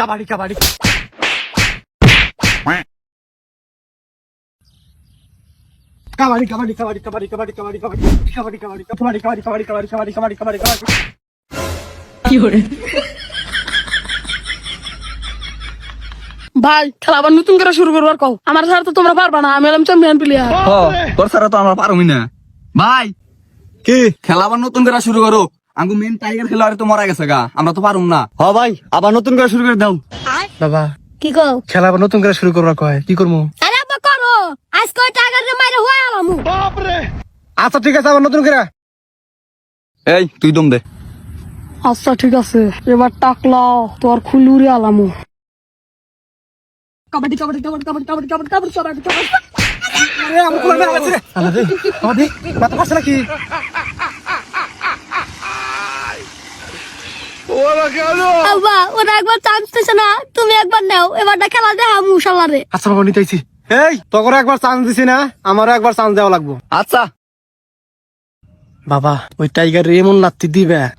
কাবাডি কাবাডি কাবাডি কাবাডি কাবাডি কাবাডি কাবাডি কাবাডি কাবাডি কাবাডি কাবাডি কাবাডি কাবাডি কাবাডি কাবাডি কাবাডি কাবাডি কাবাডি কাবাডি ভাই খেলা আবার নতুন করে শুরু করবার কও আমার ছাড়া তো তোমরা পারবা না আমি হলাম চ্যাম্পিয়ন প্লেয়ার তোর ছাড়া তো আমরা পারবই না ভাই কি খেলা আবার নতুন করে শুরু করো আঙ্গু মেন টাইগার খেলোয়াড় তো মারা গেছে গা আমরা তো পারুম না হ ভাই আবার নতুন করে শুরু করে দাও বাবা কি কও খেলা আবার নতুন করে শুরু করবার কয় কি করব আরে আব্বা করো আজকে ওই টাকার মাইরে হয়ে আলামু আচ্ছা ঠিক আছে আবার নতুন করে এই তুই দম দে আচ্ছা ঠিক আছে এবার টাকলাও তোর খুলুরি আলামু কাবাডি কাবাডি কাবাডি কাবাডি কাবাডি কাবাডি কাবাডি কাবাডি কাবাডি আরে আমি কোন আছে আলাদে কাবাডি মাথা পারছে নাকি আচ্ছা।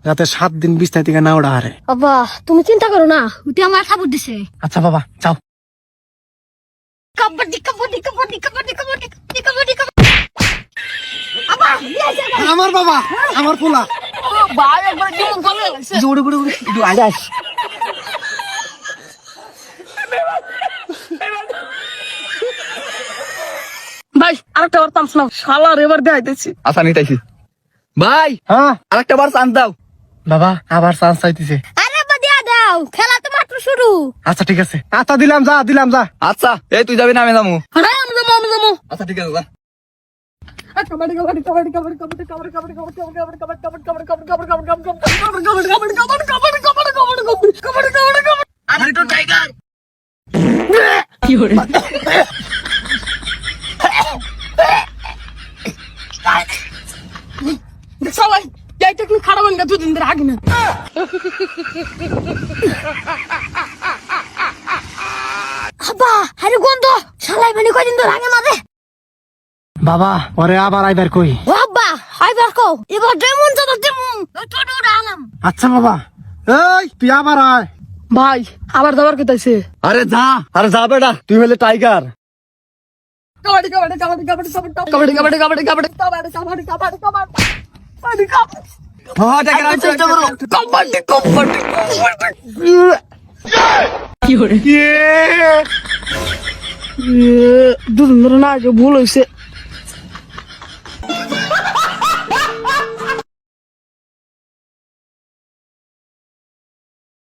যাতে সাত দিন তুমি চিন্তা না দিছে। আচ্ছা বাবা কাবাডি কাবাডি কাবাডি কাবাডি আমার বাবা আমার পোলা। ভাই একবার কেমন চলে গেছে উড়ে উড়ে উড়ে একটু আগে আস। ভাই আরেকটা বার চান্স নাও শালার এবার দেখাইতেছি। আচ্ছা ভাই হ্যাঁ? আরেকটা বার চান্স দাও। বাবা আবার চান্স চাইতেছে। আরে আব্বা দিয়া দাও। খেলা তো মাত্র শুরু। আচ্ছা ঠিক আছে। আচ্ছা দিলাম যা দিলাম যা। আচ্ছা এই তুই যাবি না আমি যাব। আরে আমি যাব আমি যাব। আচ্ছা ঠিক আছে যা। কাবাডি কাবাডি কাবাডি কাবাডি সবাই খারাপ হয়ে দুদিন ধরে আগে না আব্বা আরে গন্ধ শালাই মানে কয়দিন ধরে আগে মাঝে বাবা ওরে আবার আইবার কই? ও আব্বা হাই বার কও। এবার ডেমন যত ডেমন ছোট উড়ে আলাম। আচ্ছা বাবা। এই তুই আবার আয়। ভাই আবার দাবার কেতাইছে আরে যা আরে যা বেটা তুই হলে টাইগার। কাবাডি কাবাডি কাবাডি কাবাডি কাবাডি কাবাডি কাবাডি কাবাডি। কাবাডি কাবাডি কাবাডি কাবাডি। কাবাডি ধরে না আগে ভুল হয়েছে